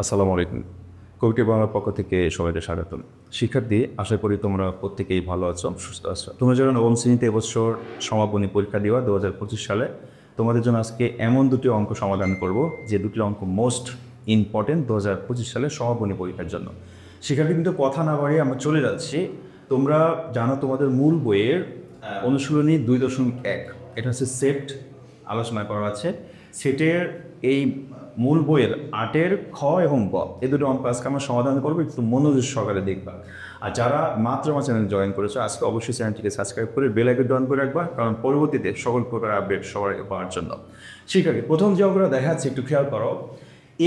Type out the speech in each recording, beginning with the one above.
আসসালামু আলাইকুম। কবিটি বাংলার পক্ষ থেকে সবাইকে স্বাগতম। শিক্ষার্থী, আশা করি তোমরা প্রত্যেকেই ভালো আছো, সুস্থ আছো। তোমরা যারা নবম শ্রেণীতে এবছর সমাপনী পরীক্ষা দেওয়া দু হাজার পঁচিশ সালে, তোমাদের জন্য আজকে এমন দুটি অঙ্ক সমাধান করব, যে দুটি অঙ্ক মোস্ট ইম্পর্টেন্ট দু হাজার পঁচিশ সালে সমাপনী পরীক্ষার জন্য। শিক্ষার্থী, কিন্তু কথা না বাড়িয়ে আমরা চলে যাচ্ছি। তোমরা জানো তোমাদের মূল বইয়ের অনুশীলনী দুই দশমিক এক। এটা হচ্ছে সেট আলোচনা করা আছে। সেটের এই মূল বইয়ের আটের খ এবং গ এই দুটো অঙ্ক আজকে আমরা সমাধান করব, একটু মনোযোগ সহকারে দেখবা। আর যারা মাত্র আমার চ্যানেল জয়েন করেছ, আজকে অবশ্যই চ্যানেলটিকে সাবস্ক্রাইব করে বেল আইকন ডন করে রাখবা, কারণ পরবর্তীতে সকল প্রকার আপডেট আগে পাওয়ার জন্য। শিক্ষার্থী, প্রথম যে অঙ্কটা দেখাচ্ছে একটু খেয়াল করো।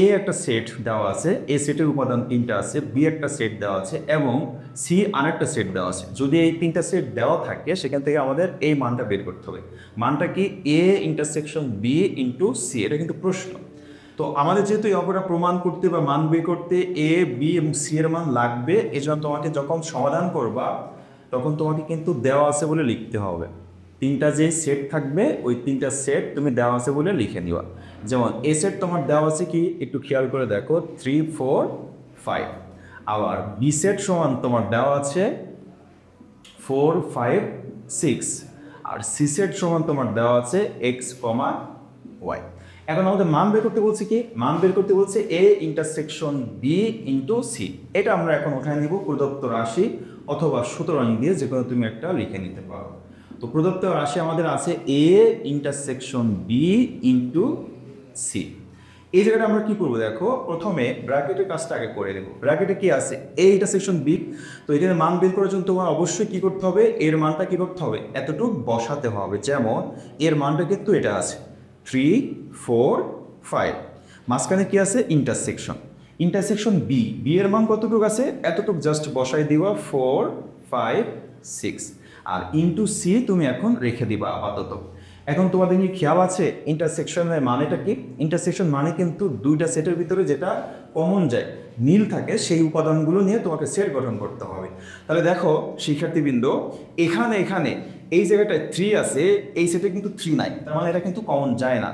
এ একটা সেট দেওয়া আছে, এ সেটের উপাদান তিনটা আছে, বি একটা সেট দেওয়া আছে, এবং সি আর একটা সেট দেওয়া আছে। যদি এই তিনটা সেট দেওয়া থাকে, সেখান থেকে আমাদের এই মানটা বের করতে হবে। মানটা কি A intersection B into C? এটা কিন্তু প্রশ্ন। তো আমাদের যেহেতু এই অঙ্কটা প্রমাণ করতে বা মান বের করতে এ বি এবং সি এর মান লাগবে, এজন্য তোমাকে যখন সমাধান করবা, তখন তোমাকে কিন্তু দেওয়া আছে বলে লিখতে হবে। তিনটা যে সেট থাকবে, ওই তিনটা সেট তুমি দেওয়া আছে বলে লিখে নিবা। যেমন এ সেট তোমার দেওয়া আছে কি? একটু খেয়াল করে দেখো থ্রি ফোর ফাইভ আবার বি সেট সমান তোমার দেওয়া আছে ফোর ফাইভ সিক্স আর সি সেট সমান তোমার দেওয়া আছে এক্স কমা ওয়াই এখন আমাদের মান বের করতে বলছে কি? মান বের করতে বলছে A intersection B into C এটা আমরা এখন ওখানে নিব প্রদত্ত রাশি অথবা সুতরাং দিয়ে যে কোনো তুমি একটা লিখে নিতে পারো। তো প্রদত্ত রাশি আমাদের আছে A intersection B into C এই জায়গাটা আমরা কি করব দেখো? প্রথমে ব্র্যাকেটের কাজটা আগে করে নেব। ব্র্যাকেটে কি আছে? এ ইন্টারসেকশন বি তো এখানে মান বের করার জন্য তোমার অবশ্যই কি করতে হবে? এর মানটা কি করতে হবে? এতটুকু বসাতে হবে। যেমন, এর মানটা কিন্তু এটা আছে। থ্রি ফোর ফাইভ মাঝখানে কি আছে? ইন্টারসেকশন ইন্টারসেকশন বি বি এর মান কতটুকু আছে? এতটুকু জাস্ট বসাই দিবা ফোর ফাইভ সিক্স আর ইন্টু সি তুমি এখন রেখে দিবা আপাতত। এখন তোমাদের কি খেয়াল আছে? ইন্টারসেকশনের মানেটা কি? ইন্টারসেকশন মানে কিন্তু দুইটা সেটের ভিতরে যেটা কমন যায় মিল থাকে, সেই উপাদানগুলো নিয়ে তোমাকে সেট গঠন করতে হবে। তাহলে দেখো, শিক্ষার্থীবৃন্দ, এখানে এখানে এই জায়গাটায় থ্রি আছে, এই সেটে কিন্তু থ্রি নাই। তার মানে এটা কিন্তু কমন যায় না।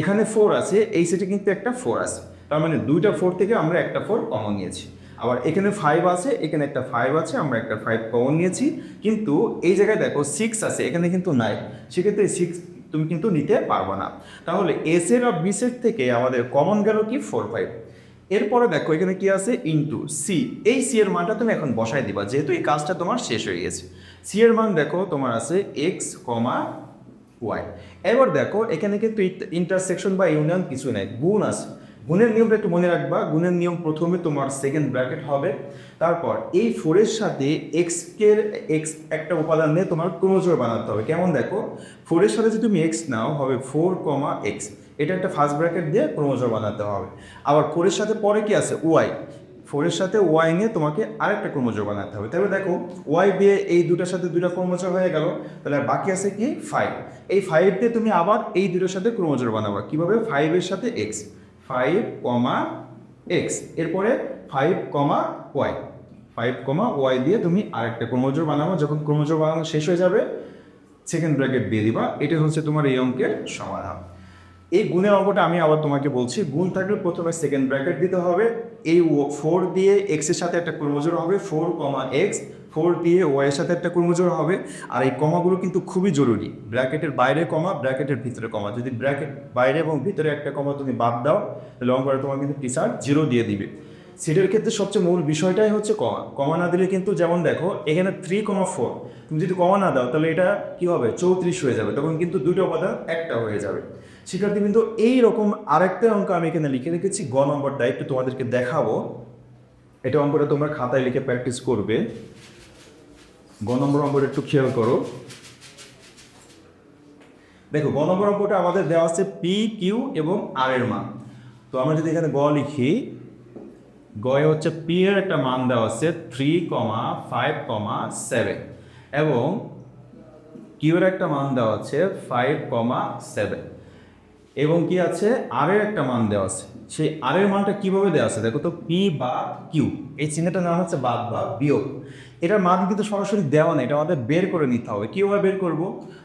এখানে ফোর আছে, এই সেটে কিন্তু একটা ফোর আছে। তার মানে দুইটা ফোর থেকে আমরা একটা ফোর কমন নিয়েছি। আবার এখানে ফাইভ আছে, এখানে একটা ফাইভ আছে, আমরা একটা ফাইভ কমন নিয়েছি। কিন্তু এই জায়গায় দেখো সিক্স আছে, এখানে কিন্তু নাই। সেক্ষেত্রে সিক্স তুমি কিন্তু নিতে পারব না। তাহলে এস এর আর বি থেকে আমাদের কমন গেল কি? ফোর ফাইভ এরপরে দেখো এখানে কি আছে? ইন্টু সি এই সি এর মানটা তুমি এখন বসাই দিবা, যেহেতু এই কাজটা তোমার শেষ হয়ে গেছে। সি এর মান দেখো, তোমার আছে এক্স কমা ওয়াই এবার দেখো, এখানে কিন্তু ইন্টারসেকশন বা ইউনিয়ন কিছু নেই, গুণ আছে। গুণের নিয়মটা একটু মনে রাখবা, গুণের নিয়ম প্রথমে তোমার সেকেন্ড ব্র্যাকেট হবে। তারপর এই ফোরের সাথে এক্স কে এক্স একটা উপাদান নিয়ে তোমার ক্রোমোজোর বানাতে হবে। কেমন দেখো ফোরের সাথে যদি তুমি এক্স নাও, হবে ফোর কমা এক্স এটা একটা ফার্স্ট ব্র্যাকেট দিয়ে ক্রোমোজোর বানাতে হবে। আবার ফোরের সাথে পরে কি আছে? ওয়াই ফোরের সাথে ওয়াই নিয়ে তোমাকে আরেকটা ক্রোমোজোর বানাতে হবে। তবে দেখো ওয়াই দিয়ে এই দুটার সাথে দুটা ক্রোমোজোর হয়ে গেল, তাহলে বাকি আছে কি? ফাইভ এই ফাইভ দিয়ে তুমি আবার এই দুটোর সাথে ক্রোমোজোর বানাবো। কীভাবে? ফাইভের সাথে এক্স ফাইভ কমা এক্স এরপরে five comma y five comma y দিয়ে তুমি আরেকটা ক্রোমোজোর বানাবো। যখন ক্রোমোজোর বানানো শেষ হয়ে যাবে সেকেন্ড ব্র্যাকেট দিয়ে দিবা। এটা হচ্ছে তোমার এই অঙ্কের সমাধান। এই গুণের অঙ্কটা আমি আবার তোমাকে বলছি। গুণ থাকলে প্রথমে সেকেন্ড ব্র্যাকেট দিতে হবে। এই ফোর দিয়ে এক্সের সাথে একটা ক্রোমোজোর হবে ফোর কমা এক্স ফোর দিয়ে ওয়াইয়ের সাথে একটা ক্রোমোজোর হবে। আর এই কমাগুলো কিন্তু খুবই জরুরি। ব্র্যাকেটের বাইরে কমা ব্র্যাকেটের ভিতরে কমা যদি ব্র্যাকেট বাইরে এবং ভিতরে একটা কমা তুমি বাদ দাও, তাহলে অঙ্কটা তোমার কিন্তু টিচার জিরো দিয়ে দিবে। সেটের ক্ষেত্রে সবচেয়ে মূল বিষয়টাই হচ্ছে কমা কমা না দিলে কিন্তু যেমন দেখো, এখানে থ্রি কমা ফোর তুমি যদি কমা না দাও, তাহলে এটা কী হবে? চৌত্রিশ হয়ে যাবে। তখন কিন্তু দুটো উপাদান একটা হয়ে যাবে। শিক্ষার্থী কিন্তু এইরকম আরেকটা অঙ্ক আমি এখানে লিখে রেখেছি, গ নম্বরটা একটু তোমাদেরকে দেখাবো। এটা অঙ্কটা তোমরা খাতায় লিখে প্র্যাকটিস করবে। গ নম্বর অঙ্কটা একটু খেয়াল করো। দেখো, গ নম্বর অঙ্কটা আমাদের দেওয়া আছে পি কিউ এবং আর এর মান। তো আমরা যদি এখানে গ লিখি গয়ে হচ্ছে পি এর একটা মান দেওয়া আছে three comma five comma seven এবং কিউ এর একটা মান দেওয়া আছে ফাইভ কমা সেভেন এবং কি আছে? আর এর একটা মান দেওয়া আছে। সেই আর এর মানটা কীভাবে দেওয়া আছে? দেখো তো পি বা কিউ এই চিহ্নটার নাম হচ্ছে বাদ বা বিয়োগ। এটার মান কিন্তু সরাসরি দেওয়া নেই, এটা আমাদের বের করে নিতে হবে। কীভাবে বের করব?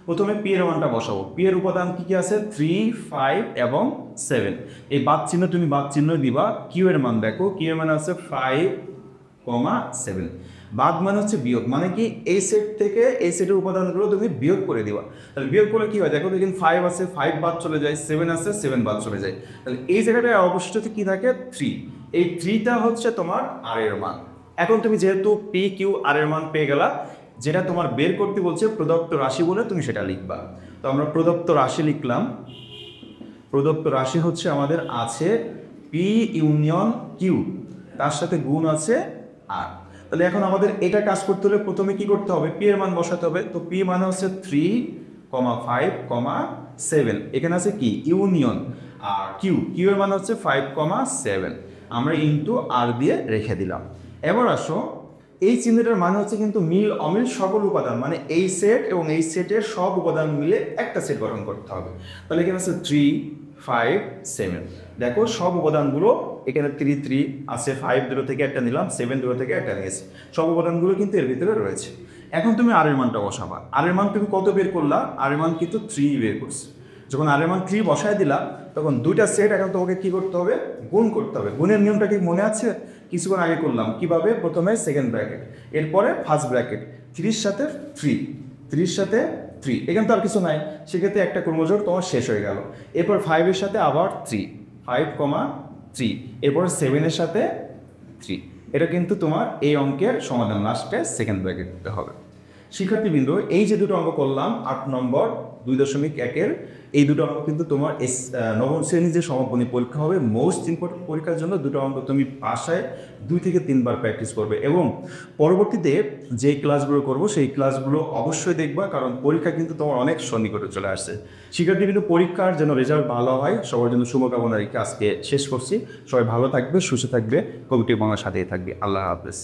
প্রথমে পি এর মানটা বসাবো। পি এর উপাদান কী কী আছে? থ্রি ফাইভ এবং সেভেন এই বাদ চিহ্ন তুমি বাদ চিহ্ন দিবা। কিউ এর মান দেখো কিউ এর মান আছে ফাইভ কমা সেভেন বাদ মানে হচ্ছে বিয়োগ মানে কি এই সেট থেকে এই সেটের উপাদানগুলো তুমি বিয়োগ করে দিবা। তাহলে বিয়োগ করলে কি হয়? দেখো দেখুন ফাইভ আছে ফাইভ বাদ চলে যায় সেভেন আছে সেভেন বাদ চলে যায়। তাহলে এই জায়গাটায় অবশিষ্ট কি থাকে? থ্রি এই থ্রিটা হচ্ছে তোমার আর এর মান। এখন তুমি যেহেতু পি কিউ আর এর মান পেয়ে গেলা, যেটা তোমার বের করতে বলছে প্রদত্ত রাশি বলে তুমি সেটা লিখবা। তো আমরা প্রদত্ত রাশি লিখলাম। প্রদত্ত রাশি হচ্ছে আমাদের আছে পি ইউনিয়ন কিউ তার সাথে গুণ আছে আর তাহলে এখন আমাদের এটা কাজ করতে হলে প্রথমে কি করতে হবে? পি এর মান বসাতে হবে। তো পি মানে হচ্ছে three comma five comma seven এখানে আছে কি? ইউনিয়ন আর কিউ কিউ এর মান হচ্ছে ফাইভ কমা সেভেন আমরা ইন্টু আর দিয়ে রেখে দিলাম। এবার আসো। এই চিহ্নটার মানে হচ্ছে কিন্তু মিল, অমিল সকল উপাদান। মানে এই সেট এবং এই সেটের সব উপাদান মিলে একটা সেট গঠন করতে হবে। তাহলে এখানে আছে থ্রি ফাইভ সেভেন দেখো, সব উপাদানগুলো এখানে থ্রি থ্রি আছে ফাইভ দূর থেকে একটা নিলাম সেভেন দূর থেকে একটা নিয়েছি। সব উপাদানগুলো কিন্তু এর ভিতরে রয়েছে। এখন তুমি আর এর মানটা বসাবা। আর এর মান তুমি কত বের করলা? আর এর মান কিন্তু থ্রি বের করছে। যখন আর এর মান থ্রি বসায় দিলা, তখন দুইটা সেট এখন তোমাকে কী করতে হবে? গুণ করতে হবে। গুণের নিয়মটা কি মনে আছে? কিছুক্ষণ আগে করলাম। কীভাবে? প্রথমে সেকেন্ড ব্র্যাকেট এরপরে ফার্স্ট ব্র্যাকেট থ্রির সাথে থ্রি থ্রির সাথে থ্রি এখানে তো আর কিছু নাই। সেক্ষেত্রে একটা ক্রমজোর তোমার শেষ হয়ে গেল। এরপর ফাইভের সাথে আবার থ্রি ফাইভ কমা থ্রি এরপর সেভেনের সাথে থ্রি এটা কিন্তু তোমার এই অঙ্কের সমাধান। লাস্টে সেকেন্ড ব্র্যাকেট দিতে হবে। শিক্ষার্থীবৃন্দ, এই যে দুটো অঙ্ক করলাম, আট নম্বর, দুই দশমিক একের, এই দুটো অঙ্ক কিন্তু তোমার এস নবম শ্রেণির যে সমাপনী পরীক্ষা হবে মোস্ট ইম্পর্টেন্ট পরীক্ষার জন্য দুটো অঙ্ক তুমি বাসায় দুই থেকে তিনবার প্র্যাকটিস করবে এবং পরবর্তীতে যে ক্লাসগুলো করব, সেই ক্লাসগুলো অবশ্যই দেখবা, কারণ পরীক্ষা কিন্তু তোমার অনেক সন্নিকটে চলে আসছে। শিক্ষার্থীবৃন্দ, পরীক্ষার যেন রেজাল্ট ভালো হয়, সবার জন্য শুভকামনা রেখে আজকে শেষ করছি। সবাই ভালো থাকবে, সুস্থ থাকবে, কবিটি বাংলার সাথেই থাকবে। আল্লাহ হাফেজ।